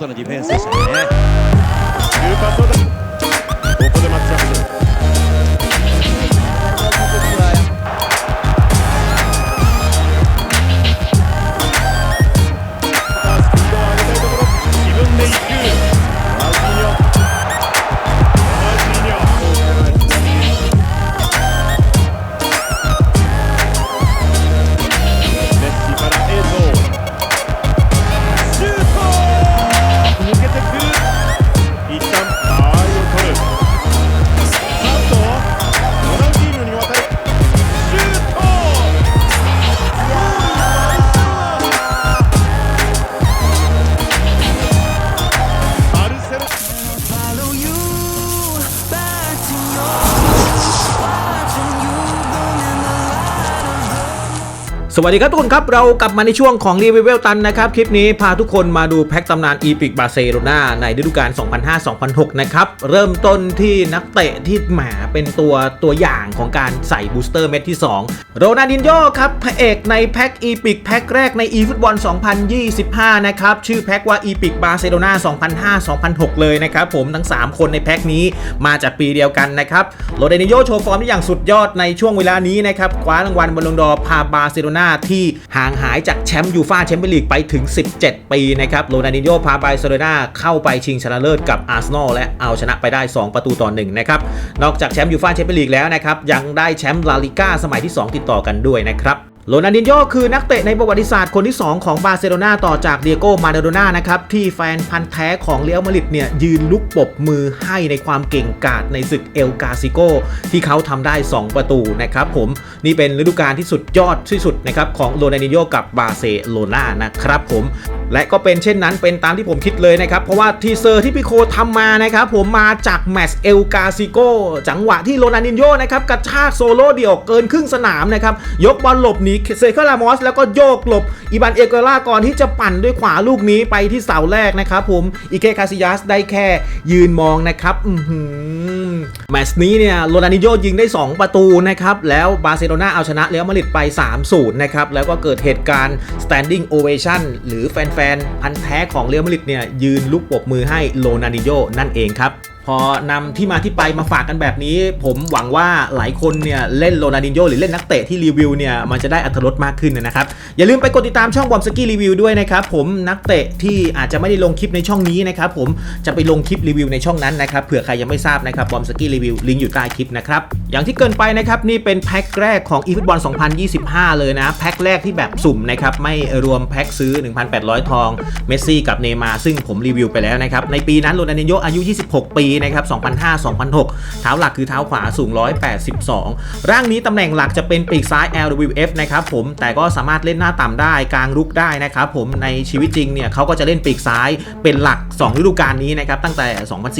ットのディフェンスでしたね。 สวัสดีครับทุกคนครับ เรากลับมาในช่วงของรีวิวเวลตันนะครับ คลิปนี้พาทุกคนมาดูแพ็กตำนานอีพิกบาร์เซโลนาในฤดูกาล 2005-2006 นะครับ เริ่มต้นที่นักเตะที่หมาเป็นตัวตัวอย่างของการใส่บูสเตอร์เม็ดที่ 2 โรนัลดินโญ่ครับพระเอกในแพ็กอีพิกแพ็กแรกใน e ฟุตบอล 2025 นะครับ ชื่อแพ็กว่าอีพิกบาร์เซโลนา2005-2006 เลยนะครับผมทั้ง 3 คนในแพ็กนี้มาจากปีเดียวกันนะครับโรนัลดินโญ่โชว์ฟอร์มได้อย่างสุดยอดในช่วงเวลานี้นะครับคว้ารางวัลบอลลงดอร์พาบาร์เซโลนาที่ห่างหายจากแชมป์ยูฟ่าแชมเปี้ยนลีกไปถึง 17 ปีนะครับโรนัลดินโญ่พาบาร์เซโลนาเข้าไปชิงชนะเลิศกับอาร์เซนอลและเอาชนะไปได้ 2 ประตูต่อ1นะครับนอกจากแชมป์ยูฟ่าแชมเปี้ยนลีกแล้วนะครับยังได้แชมป์ลาลิก้าสมัยที่ 2 ติดต่อกันด้วยนะครับ โรนัลดินโญ่คือนักเตะในประวัติศาสตร์คนที่ 2 ของบาร์เซโลนาต่อจากเดียโก้มาราโดน่านะครับ ที่แฟนพันธ์แท้ของเรอัลมาริดเนี่ย ยืนลุกปบมือให้ในความเก่งกาจในศึกเอลกาซิโกที่เขาทำได้ 2 ประตูนะครับผม นี่เป็นฤดูกาลที่สุดยอดที่สุดนะครับของโรนัลดินโญ่กับบาร์เซโลนานะครับผม และก็เป็นเช่นนั้นเป็นตามที่ผมคิดเลยนะครับ เพราะว่าทีเซอร์ที่พี่โคทำมานะครับผมมาจากแมตช์เอลกาซิโกจังหวะที่โรนัลดินโญ่นะครับกระชากโซโล่เดี่ยวเกินครึ่งสนามนะครับ ยกบอลหลบหนีเซเคอร์ลามอสแล้วก็โยกหลบอีบันเอเกล่าก่อนที่จะปั่นด้วยขวาลูกนี้ไปที่เสาแรกนะครับผมอีเคคาซิยัสได้แค่ยืนมองนะครับแมตช์นี้เนี่ยโรนัลดินโญ่ยิงได้ 2 ประตูนะครับแล้วบาร์เซโลนาเอาชนะเรอัลมาดริดไป 3-0 นะครับแล้วก็เกิดเหตุการณ์ standing ovation หรือแฟนๆพันธ์แท้ของเรอัลมาดริดเนี่ยยืนลุกปรบมือให้โลนานิโยนั่นเองครับพอนำที่มาที่ไปมาฝากกันแบบนี้ ผมหวังว่าหลายคนเนี่ยเล่นโรนัลดินโญ่หรือเล่นนักเตะที่รีวิวเนี่ยมันจะได้อัตรสมากขึ้นนะครับ อย่าลืมไปกดติดตามช่องบอมสกี้รีวิวด้วยนะครับผมนักเตะที่อาจจะไม่ได้ลงคลิปในช่องนี้นะครับผมจะไปลงคลิปรีวิวในช่องนั้นนะครับเผื่อใครยังไม่ทราบนะครับบอมสกี้รีวิวลิงก์อยู่ใต้คลิปนะครับอย่างที่เกินไปนะครับนี่เป็นแพ็คแรกของ eFootball 2025 เลยนะแพ็คแรกที่แบบสุ่มนะครับไม่รวมแพ็คซื้อ 1,800 ทองเมสซี่กับเนมาซึ่งผมรีวิวไปแล้วนะครับในปีนั้นโรนัลดินโญ่อายุ 26 ปีนะครับ2005-2006 เท้าหลักคือเท้าขวาสูง 182 ร่างนี้ตำแหน่งหลักจะเป็นปีกซ้าย LWF นะครับผมแต่ก็สามารถเล่นหน้าต่ำได้กลางรุกได้นะครับผมในชีวิตจริงเนี่ยเขาก็จะเล่นปีกซ้ายเป็นหลัก 2 ฤดูกาลนี้นะครับตั้งแต่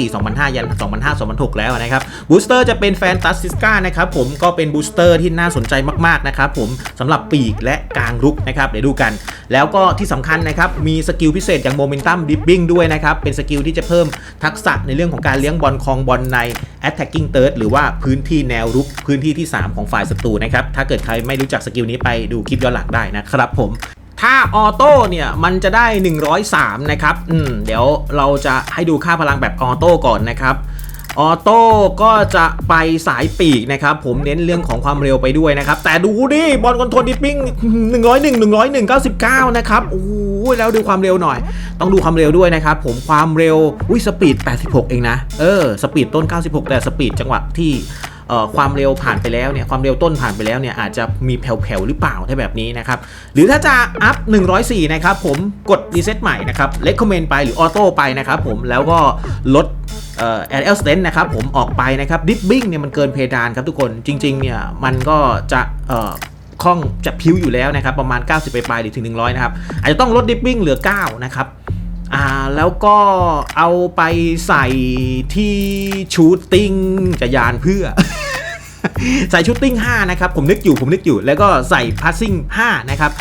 2004-2005 ยัน 2005-2006 แล้วนะครับบูสเตอร์จะเป็นแฟนตาสติสกานะครับผมก็เป็นบูสเตอร์ที่น่าสนใจมากๆนะครับผมสำหรับปีกและกลางรุกนะครับเดี๋ยวดูกัน แล้วก็ที่สำคัญนะครับมีสกิลพิเศษอย่างโมเมนตัมดิฟบิ้งด้วยนะครับเป็นสกิลที่จะเพิ่มทักษะในเรื่องของการเลี้ยงบอลคลองบอลใน attacking third หรือว่าพื้นที่แนวรุกพื้นที่ที่ 3 ของฝ่ายศัตรูนะครับ ถ้าเกิดใครไม่รู้จักสกิลนี้ไปดูคลิปย้อนหลังได้นะครับผมถ้าออโต้เนี่ยมันจะได้ 103 นะครับ อืม เดี๋ยวเราจะให้ดูค่าพลังแบบออโต้ก่อนนะครับ ออโต้ก็จะไปสายปีกนะครับ ผมเน้นเรื่องของความเร็วไปด้วยนะครับ แต่ดูดิบอลคอนโทรลดิปปิ้ง101 101 99 นะครับโอ้โหแล้วดูความเร็วหน่อย ต้องดูความเร็วด้วยนะครับ ผมความเร็วอุ้ยสปีด 86 เองนะ เออ สปีดต้น 96 แต่สปีดจังหวะที่ ความเร็วผ่านไปแล้วเนี่ยความเร็วต้นผ่านไปแล้วเนี่ยอาจจะมีแผ่วๆหรือเปล่าถ้าแบบนี้นะครับหรือถ้าจะอัพ 104 นะครับผมกดรีเซ็ตใหม่นะครับเล c กคอมเมนต์ไปหรือออโต้ไปนะครับผมแล้วก็ลดเอ่อ LL Stent นะครับผมออกไปนะครับดิฟบิ้งเนี่ยมันเกินเพดานครับทุกคนจริงๆเนี่ยมันก็จะเอ่อคล่องจะพิ้วอยู่แล้วนะครับประมาณ 90 ไปปลายหรือถึง 100 นะครับ อาจจะต้องลดดิฟบิ้งเหลือ 9 นะครับ อ่าแล้วก็เอาไปใส่ที่ชูตติ้งจะยานเพื่อ ใส่ชูตติ้ง5นะครับ ผมนึกอยู่ผมนึกอยู่แล้วก็ใส่พาสซิ่ง5นะครับ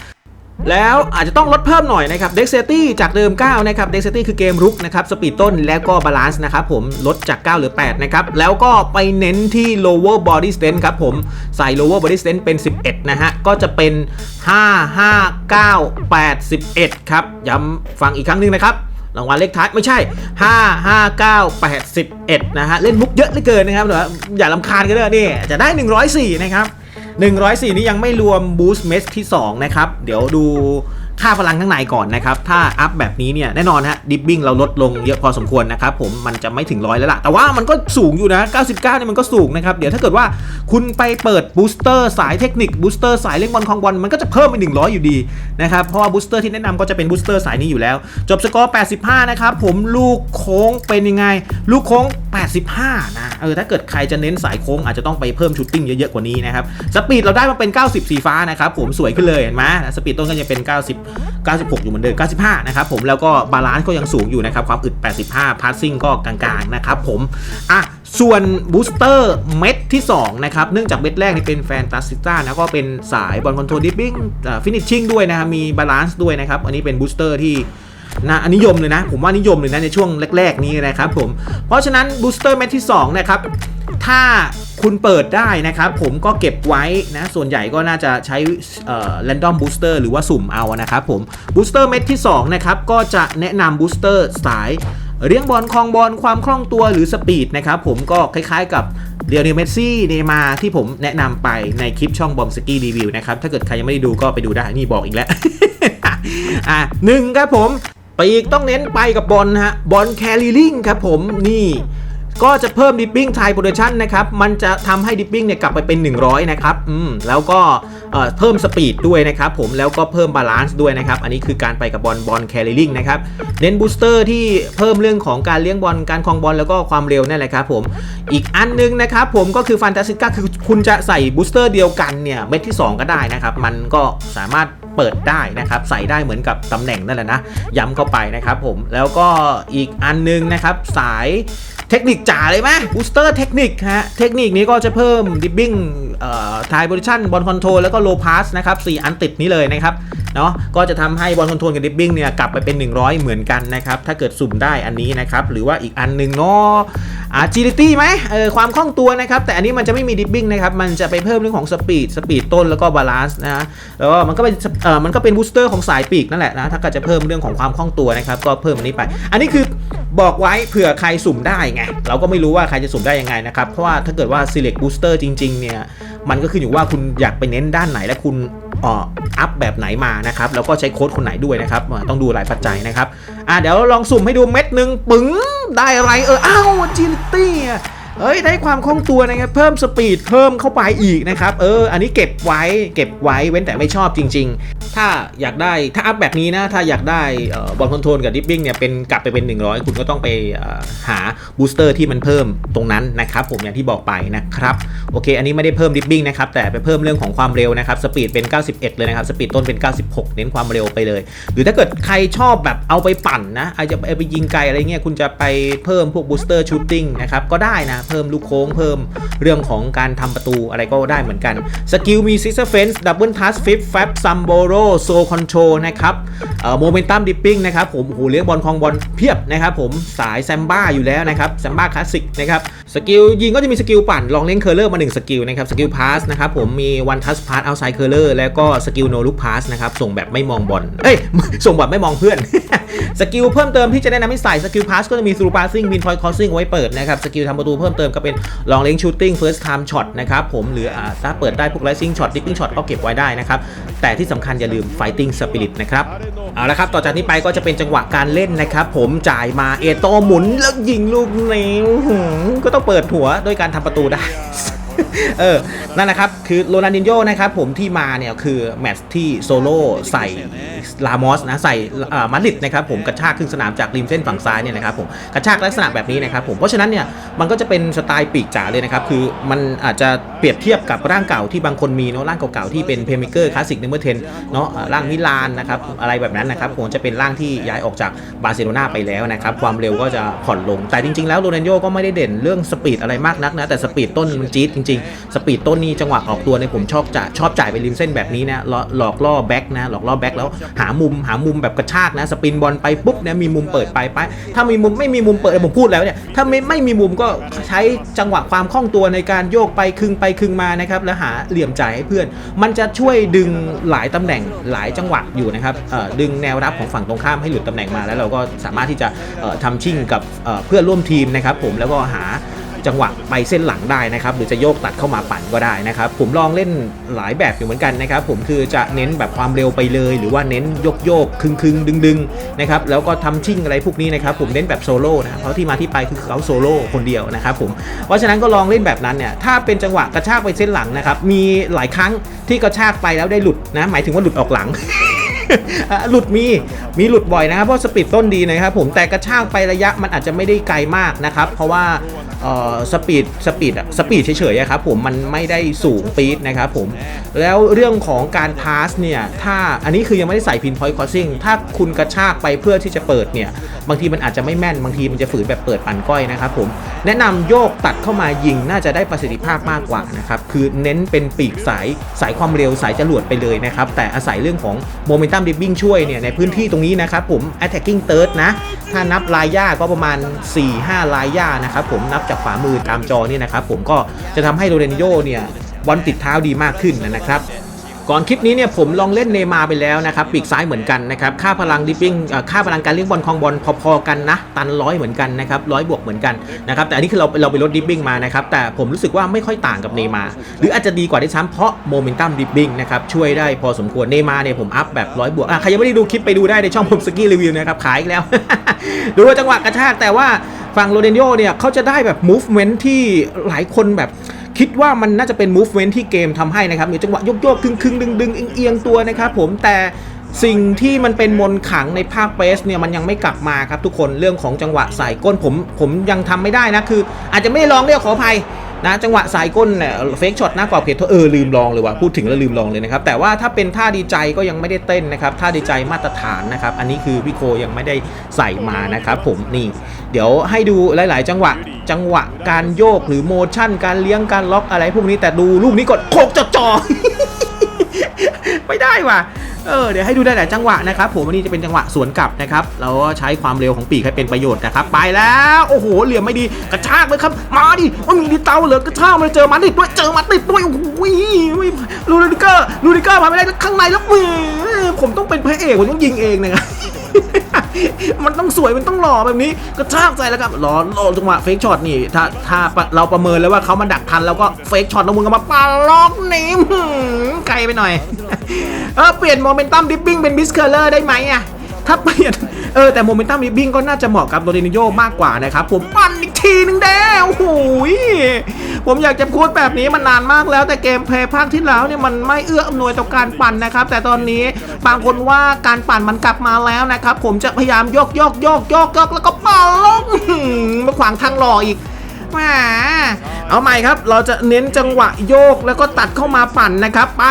แล้วอาจจะต้องลดเพิ่มหน่อยนะครับเด็กเซตี้จากเดิม 9 นะครับเด็กเซตี้คือเกมรุกนะครับสปีดต้นแล้วก็บาลานซ์นะครับผมลดจาก 9 หรือ 8 นะครับ แล้วก็ไปเน้นที่ lower body strength ครับผมใส่ lower body strength เป็น 11 นะฮะ ก็จะเป็น 5 5 9 8 11 ครับ ย้ำฟังอีกครั้งหนึงนะครับรางวัลเลขท้ายไม่ใช่ 5 5 9 8 1นะฮะ เล่นมุกเยอะเหลือเกินนะครับแต่ว่าอย่าลำคาญกันเลยนี่จะได้ 104 นะครับ 104 นี้ยังไม่รวมบูสต์เมสที่ 2 นะครับ เดี๋ยวดู ค่าพลังข้างในก่อนนะครับ ถ้าอัพแบบนี้เนี่ยแน่นอนฮะดิฟบิ้งเราลดลงเยอะพอสมควรนะครับผมมันจะไม่ถึงร้อยแล้วล่ะ แต่ว่ามันก็สูงอยู่นะ 99เนี่ยมันก็สูงนะครับ เดี๋ยวถ้าเกิดว่าคุณไปเปิดบูสเตอร์สายเทคนิคบูสเตอร์สายเล่นบอลคองบอลมันก็จะเพิ่มไป100 อยู่ดีนะครับ เพราะว่าบูสเตอร์ที่แนะนำก็จะเป็นบูสเตอร์สายนี้อยู่แล้ว จบสกอร์ 85 นะครับผมลูกโค้งเป็นยังไง ลูกโค้ง 85 นะเออถ้าเกิดใครจะเน้นสายโค้งอาจจะต้องไปเพิ่มชูตติ้งเยอะๆกว่านี้นะครับสปีดเราได้มาเป็น 90 สีฟ้านะครับผมสวยขึ้นเลยเห็นไหมสปีดต้นก็ยังเป็น 90 96 อยู่เหมือนเดิม 95 นะครับผม แล้วก็บาลานซ์ก็ยังสูงอยู่นะครับ ความอึด 85 พาสซิ่งก็กลางๆ นะครับผม อะ ส่วนบูสเตอร์เม็ดที่ 2 นะครับ เนื่องจากเม็ดแรกนี่เป็นแฟนตาซิต้านะก็เป็นสายบอลคอนโทรลดิปปิ้งฟินิชชิ่งด้วยนะครับ มีบาลานซ์ด้วยนะครับ อันนี้เป็นบูสเตอร์ที่นะอันนิยมเลยนะ ผมว่านิยมเลยนะในช่วงแรก ๆ นี้นะครับผม เพราะฉะนั้นบูสเตอร์เม็ดที่2นะครับ ถ้าคุณเปิดได้นะครับ ผมก็เก็บไว้นะ ส่วนใหญ่ก็น่าจะใช้เอ่อ random booster หรือว่าสุ่มเอานะครับผม booster เม็ดที่ 2 นะครับ ก็จะแนะนำ booster สายเลี้ยงบอลคลองบอลความคล่องตัวหรือสปีดนะครับ ผมก็คล้ายๆกับเรียลเนเมซี่เนมาที่ผมแนะนำไปในคลิปช่องบอมสกี้รีวิวนะครับ ถ้าเกิดใครยังไม่ได้ดูก็ไปดูได้ นี่บอกอีกแล้ว อะหนึ่งครับผมปีกต้องเน้นไปกับบอลฮะบอลแคริลิงครับผมนี่ ก็จะเพิ่มดิปปิ้งไทโปรดักชันนะครับ มันจะทำให้ดิปปิ้งเนี่ยกลับไปเป็น 100 นะครับ อืม แล้วก็เอ่อเพิ่มสปีดด้วยนะครับผม แล้วก็เพิ่มบาลานซ์ด้วยนะครับ อันนี้คือการไปกับบอลบอลแคริลิงนะครับ เน้นบูสเตอร์ที่เพิ่มเรื่องของการเลี้ยงบอล การคลองบอลแล้วก็ความเร็วนั่นแหละครับผม อีกอันนึงนะครับผมก็คือฟันตาซิก้าคือคุณจะใส่บูสเตอร์เดียวกันเนี่ยเม็ดที่ 2 ก็ได้นะครับ มันก็สามารถ เปิดได้นะครับใส่ได้เหมือนกับตำแหน่งนั่นแหละนะย้ำเข้าไปนะครับผมแล้วก็อีกอันนึงนะครับสายเทคนิคจ๋าเลยไหมบูสเตอร์เทคนิคฮะเทคนิคนี้ก็จะเพิ่มดิบบิ้งเอ่อทายโพซิชันบอลคอนโทรลแล้วก็โลพาสนะครับสี่อันติดนี้เลยนะครับเนาะก็จะทำให้บอลคอนโทรลกับดิบบิ้งเนี่ยกลับไปเป็น 100 เหมือนกันนะครับถ้าเกิดสุ่มได้อันนี้นะครับหรือว่าอีกอันหนึ่งเนาะ agility ไหมเออความคล่องตัวนะครับ แต่อันนี้มันจะไม่มีดิบบิ้งนะครับ มันจะไปเพิ่มเรื่องของสปีดสปีดต้นแล้วก็บาลานซ์นะแล้วก็มันก็เป็นเออมันก็เป็นบูสเตอร์ของสายปีกนั่นแหละนะถ้าเกิดจะเพิ่มเรื่องของความคล่องตัวนะครับก็เพิ่มอันนี้ไป อันนี้คือ บอกไว้เผื่อใครสุ่มได้ไง เราก็ไม่รู้ว่าใครจะสุ่มได้ยังไงนะครับ เพราะว่าถ้าเกิดว่า select booster จริงๆ เนี่ย มันก็ขึ้นอยู่ว่าคุณอยากไปเน้นด้านไหนและคุณอออัพแบบไหนมานะครับ แล้วก็ใช้โค้ดคนไหนด้วยนะครับ ต้องดูหลายปัจจัยนะครับ อะเดี๋ยวลองสุ่มให้ดูเม็ดหนึ่งปึ๋งได้อะไรเอออ้าว agility เอ้ยได้ความคล่องตัวนะครับเพิ่มสปีดเพิ่มเข้าไปอีกนะครับเอออันนี้เก็บไว้เก็บไว้เว้นแต่ไม่ชอบจริง ๆ ถ้าอยากได้ถ้าอัพแบบนี้นะถ้าอยากได้บอลคอนโทรลกับดิปปิ้งเนี่ยเป็นกลับไปเป็น 100 คุณก็ต้องไปหาบูสเตอร์ที่มันเพิ่มตรงนั้นนะครับผมอย่างที่บอกไปนะครับโอเค อันนี้ไม่ได้เพิ่มดิปปิ้งนะครับแต่ไปเพิ่มเรื่องของความเร็วนะครับสปีดเป็น 91 เลยนะครับสปีดต้นเป็น 96 เน้นความเร็วไปเลย หรือถ้าเกิดใครชอบแบบเอาไปปั่นนะอาจจะไปยิงไกลอะไรเงี้ยคุณจะไปเพิ่มพวกบูสเตอร์ชูตติ้งนะครับก็ได้นะเพิ่มลูกโค้งเพิ่มเรื่องของการทำประตูอะไรก็ได้เหมือนกัน สกิลมีซิสเซอร์เฟนส์ดับเบิลทัสฟิปแฟบซัมโบโรโซคอนโทรนะครับโมเมนตัมดิปปิ้งนะครับผมโหเลี้ยงบอลคลองบอลเพียบนะครับผมสายแซมบ้าอยู่แล้วนะครับแซมบ้าคลาสสิกนะครับสกิลยิงก็จะมีสกิลปั่นลองเล่นเคอร์เลอร์มา1สกิลนะครับสกิลพาสนะครับผมมีวันทัสพาสเอาไซด์เคอร์เลอร์แล้วก็สกิลโนลูกพาสนะครับส่งแบบไม่มองบอลเอ้ยส่งแบบไม่มองเพื่อน สกิลเพิ่มเติมที่จะแนะนำให้ใส่สกิลพาสก็จะมี through passing win point crossing ไว้เปิดนะครับ สกิลทำประตูเพิ่มเติมก็เป็น long range shooting first time shot นะครับผมหรืออ่าถ้าเปิดได้พวก rising shot dipping shot ก็เก็บไว้ได้นะครับ แต่ที่สำคัญอย่าลืม fighting spirit นะครับเอาละครับต่อจากนี้ไปก็จะเป็นจังหวะการเล่นนะครับผมจ่ายมาเอโตหมุนแล้วยิงลูกนี้ก็ต้องเปิดหัวด้วยการทำประตูได้ เออ นั่นนะครับ คือโรนัลดินโญ่นะครับผมที่มาเนี่ยคือแมตช์ที่โซโล่ใส่ลามอสนะใส่มาดริดนะครับผมกระชากขึ้นสนามจากริมเส้นฝั่งซ้ายเนี่ยนะครับผมกระชากลักษณะแบบนี้นะครับผมเพราะฉะนั้นเนี่ยมันก็จะเป็นสไตล์ปีกจ๋าเลยนะครับคือมันอาจจะเปรียบเทียบกับร่างเก่าที่บางคนมีเนาะร่างเก่าๆที่เป็นเพลย์เมเกอร์คลาสสิกเนเมอร์เทนเนาะร่างมิลานนะครับอะไรแบบนั้นนะครับผมจะเป็นร่างที่ย้ายออกจากบาร์เซโลนาไปแล้วนะครับความเร็วก็จะผ่อนลงแต่จริง ๆ แล้วโรนัลโญ่ก็ไม่ได้เด่นเรื่องสปีดอะไรมากนักนะแต่สปีดต้นมันจี๊ดจริงสปีดต้นนี้จังหวะออกตัวเนี่ยผมชอบจะชอบจ่ายไปริมเส้นแบบนี้นะหลอกล่อแบ็กนะหลอกล่อแบ็กแล้วหามุมหามุมแบบกระชากนะสปินบอลไปปุ๊บเนี่ยมีมุมเปิดไปไปถ้ามีมุมไม่มีมุมเปิดผมพูดแล้วเนี่ยถ้าไม่ไม่มีมุมก็ใช้จังหวะความคล่องตัวในการโยกไปคึงไปคึงมานะครับแล้วหาเหลี่ยมจ่ายให้เพื่อน มันจะช่วยดึงหลายตำแหน่งหลายจังหวะอยู่นะครับดึงแนวรับของฝั่งตรงข้ามให้หลุดตำแหน่งมาแล้วเราก็สามารถที่จะทำชิ่งกับเพื่อนร่วมทีมนะครับผมแล้วก็หา จังหวะไปเส้นหลังได้นะครับ หรือจะโยกตัดเข้ามาปั่นก็ได้นะครับ ผมลองเล่นหลายแบบอยู่เหมือนกันนะครับ ผมคือจะเน้นแบบความเร็วไปเลย หรือว่าเน้นโยกโยกคึงคึงดึงดึงนะครับแล้วก็ทำชิ่งอะไรพวกนี้นะครับ ผมเน้นแบบโซโล่นะเพราะที่มาที่ไปคือเขาโซโล่คนเดียวนะครับผมเพราะฉะนั้นก็ลองเล่นแบบนั้นเนี่ยถ้าเป็นจังหวะกระชากไปเส้นหลังนะครับมีหลายครั้งที่กระชากไปแล้วได้หลุดนะหมายถึงว่าหลุดออกหลังหลุดมีมีหลุดบ่อยนะครับเพราะสปีดต้นดีนะครับผมแต่กระชากไประยะมันอาจจะไม่ได้ไกลมากนะครับ เพราะว่า เอ่อสปีดสปีดสปีดเฉยๆอะครับผมมันไม่ได้สูงปีดนะครับผมแล้วเรื่องของการพาสเนี่ยถ้าอันนี้คือยังไม่ได้ใส่พินพอยต์คอสซิ่งถ้าคุณกระชากไปเพื่อที่จะเปิดเนี่ยบางทีมันอาจจะไม่แม่นบางทีมันจะฝืนแบบเปิดปั่นก้อยนะครับผมแนะนำโยกตัดเข้ามายิงน่าจะได้ประสิทธิภาพมากกว่านะครับคือเน้นเป็นปีกสายสายความเร็วสายจรวดไปเลยนะครับแต่อาศัยเรื่องของโมเมนตัมดิฟบิ้งช่วยเนี่ยในพื้นที่ตรงนี้นะครับผม attacking third นะถ้านับลายย่าก็ประมาณ 4-5 ลายย่านะครับผมนับจากขวามือตามจอเนี่ยนะครับผมก็จะทำให้โรเดนโยเนี่ยบอลติดเท้าดีมากขึ้นนะครับก่อนคลิปนี้เนี่ยผมลองเล่นเนมาไปแล้วนะครับปีกซ้ายเหมือนกันนะครับค่าพลังดิปปิ้งค่าพลังการเลี้ยงบอลคลองบอลพอๆกันนะตันร้อยเหมือนกันนะครับร้อยบวกเหมือนกันนะครับแต่อันนี้คือเราเราไปลดดิปปิ้งมานะครับแต่ผมรู้สึกว่าไม่ค่อยต่างกับเนมาหรืออาจจะดีกว่าด้วยซ้ำเพราะโมเมนตัมดิปปิ้งนะครับช่วยได้พอสมควรเนมาเนี่ยผมอัพแบบร้อยบวกใครยังไม่ได้ดูคลิปไปดูได้ในช่องผมสกี้รีวิวนะครับขายอีกแล้ว ดูว่าจังหวะกระชากแต่ว่า ฝั่งโรเดนโยเนี่ยเขาจะได้แบบ movement ที่หลายคนแบบคิดว่ามันน่าจะเป็น movement ที่เกมทำให้นะครับมีจังหวะโยกโยกๆคึงคึงดึงดึงเอียงตัวนะครับผมแต่สิ่งที่มันเป็นมนขังในภาคเปสเนี่ยมันยังไม่กลับมาครับทุกคนเรื่องของจังหวะใส่ก้นผมผมยังทำไม่ได้นะคือ อาจจะไม่ลองเรียกขออภัย นะจังหวะสายก้นเนี่ยเฟกช็อตหน้ากรอบเขตโทษเออลืมลองเลยว่ะพูดถึงแล้วลืมลองเลยนะครับแต่ว่าถ้าเป็นท่าดีใจก็ยังไม่ได้เต้นนะครับท่าดีใจมาตรฐานนะครับอันนี้คือพี่โคยังไม่ได้ใส่มานะครับผมนี่เดี๋ยวให้ดูหลาย ๆ จังหวะจังหวะการโยกหรือโมชั่น การเลี้ยงการล็อกอะไรพวกนี้แต่ดูลูกนี้กดโคกจอจอไม่ได้ว่ะ เออเดี๋ยวให้ดูได้หลายจังหวะนะครับผมวันนี้จะเป็นจังหวะสวนกลับนะครับเราก็ใช้ความเร็วของปีกให้เป็นประโยชน์นะครับไปแล้วโอ้โหเหลี่ยมไม่ดีกระชากเลยครับ มาดิว่ามีดิเตาเหลือกระชากมาเจอมาดิดด้วยเจอมาดิดด้วยโอ้โหลูดิเกอร์ลูดิเกอร์มาไม่ได้ข้างในแล้วมือผมต้องเป็นพระเอกผมต้องยิงเองนะครับ มันต้องสวยมันต้องหล่อแบบนี้ก็ชากใจแล้วครับรอรอจังหวะเฟกช็อตนี่ ถ้าถ้าเราประเมินแล้วว่าเขามาดักทันแล้วก็เฟกช็อตแล้วมึงก็มาปาล็อกนี่มไกลไปหน่อยเออเปลี่ยนโมเมนตัมดิปปิ้งเป็นบิสเคอร์เลอร์ได้ไหมอะถ้าเปลี่ยนเออแต่โมเมนตัมดิปปิ้งก็น่าจะเหมาะกับโรดินโยมากกว่านะครับผมปั้นอี ทีนึงแด้โอ้โหผมอยากจะพูดแบบนี้มันนานมากแล้วแต่เกมเพลย์ภาคที่แล้วเนี่ยมันไม่เอื้ออำนวยต่อการปั่นนะครับ แต่ตอนนี้บางคนว่าการปั่นมันกลับมาแล้วนะครับ ผมจะพยายามโยกโยกโยกโยกโยกแล้วก็ปั่นลงอื้อหือมาขวางทางหล่ออีกแหมเอาใหม่ครับ เราจะเน้นจังหวะโยกแล้วก็ตัดเข้ามาปั่นนะครับไป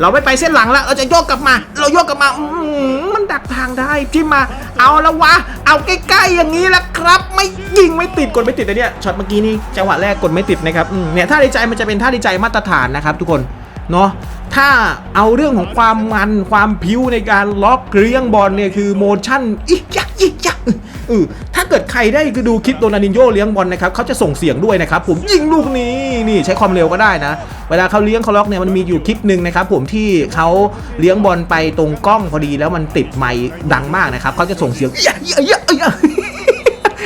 เราไม่ไปเส้นหลังแล้วเราจะโยกกลับมา เราโยกกลับมาอืมันดักทางได้ที่มา เอาละวะ เอาใกล้ๆอย่างนี้ละครับ ไม่ยิงไม่ติดกดไม่ติดนะเนี่ยช็อตเมื่อกี้นี่จังหวะแรกกดไม่ติดนะครับเนี่ยท่าดีใจมันจะเป็นท่าดีใจมาตรฐานนะครับทุกคนเนาะ ถ้าเอาเรื่องของความมันความพิ้วในการล็อกเลี้ยงบอลเนี่ยคือโมชั่นอิกยักอิกยักเออถ้าเกิดใครได้คือดูคลิปโดนานินโยเลี้ยงบอลนะครับเขาจะส่งเสียงด้วยนะครับผมยิงลูกนี้นี่ใช้ความเร็วก็ได้นะ เวลาเขาเลี้ยงเขาล็อกเนี่ยมันมีอยู่คลิปหนึ่งนะครับผมที่เขาเลี้ยงบอลไปตรงกล้องพอดีแล้วมันติดไมค์ดังมากนะครับเขาจะส่งเสียงเยอะเยอะเยอะเยอะ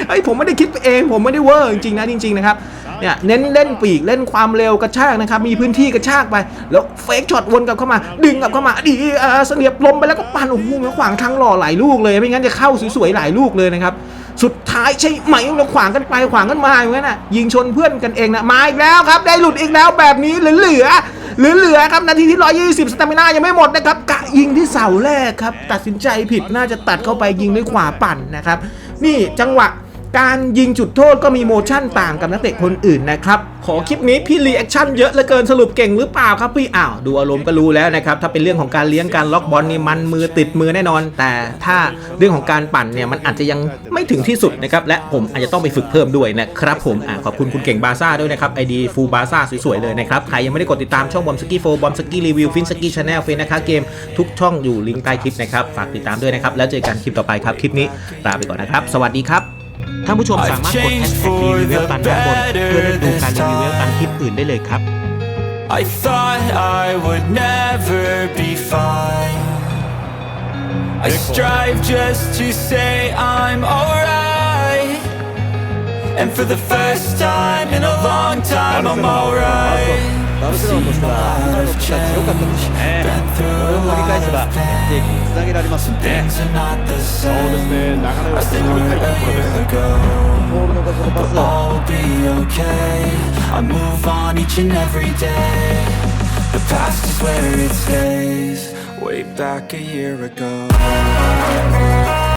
ไอ้ยผมไม่ได้คิดไปเอง ผมไม่ได้เวอร์จริงๆนะจริง ๆนะครับ เนี่ยเน้นเล่นปีกเล่นความเร็วกระชากนะครับมีพื้นที่กระชากไป แล้วเฟกช็อตวนกลับเข้ามา ดึงกลับเข้ามาดีเอ่อเสียบลมไปแล้วก็ปั่นโอ้โหมันขวางทางหล่อหลายลูกเลย ไม่งั้นจะเข้าสวยๆหลายลูกเลยนะครับสุดท้ายใช่ไหมเราขวางกันไปขวางกันมาอย่างนั้นน่ะยิงชนเพื่อนกันเองนะมาอีกแล้วครับ ได้หลุดอีกแล้วแบบนี้เหลือเหลือเหลือเหลือครับนาทีที่ 120 สตามินายังไม่หมดนะครับกะยิงที่เสาแรกครับ ตัดสินใจผิดน่าจะตัดเข้าไปยิงด้วยขวาปั่นนะครับ นี่จังหวะ การยิงจุดโทษก็มีโมชั่นต่างกับนักเตะคนอื่นนะครับ ขอคลิปนี้พี่รีแอคชั่นเยอะเหลือเกินสรุปเก่งหรือเปล่าครับพี่อ้าวดูอารมณ์ก็รู้แล้วนะครับ ถ้าเป็นเรื่องของการเลี้ยงการล็อกบอลนี่มันมือติดมือแน่นอน แต่ถ้าเรื่องของการปั่นเนี่ยมันอาจจะยังไม่ถึงที่สุดนะครับและผมอาจจะต้องไปฝึกเพิ่มด้วยนะครับผมอ่าขอบคุณคุณเก่งบาซ่าด้วยนะครับไอดีฟูบาซ่าสวยๆเลยนะครับใครยังไม่ได้กดติดตามช่องบอมสกี้โฟบอมสกี้รีวิวฟินสกี้ชาแนลเฟนนะคะเกมทุกช่องอยู่ลิงก์ใต้คลิปนะครับฝากติดตามด้วยนะครับแล้วเจอกันคลิปต่อไปครับคลิปนี้ลาไปก่อนนะครับสวัสดีครับ ท่านผู้ชมสามารถกดแฮชแท็กรีวิวเวลตันด้านบนเพื่อได้ดูการรีวิวเวลตันคลิปอื่นได้เลยครับ I thought I would never be fine. I strive just to say I'm alright. And for the first time in a long time, I'm alright. バルセロナとしては今のピッチャー強かったですねこれを繰り返せば決定機につなげられますんで Things are not the そうです same ねなかなか as つ they かみ were たいところです a year ago. ボールの数のパスを All will be okay. I move on each and every day. The past is where it stays. Way back a year ago.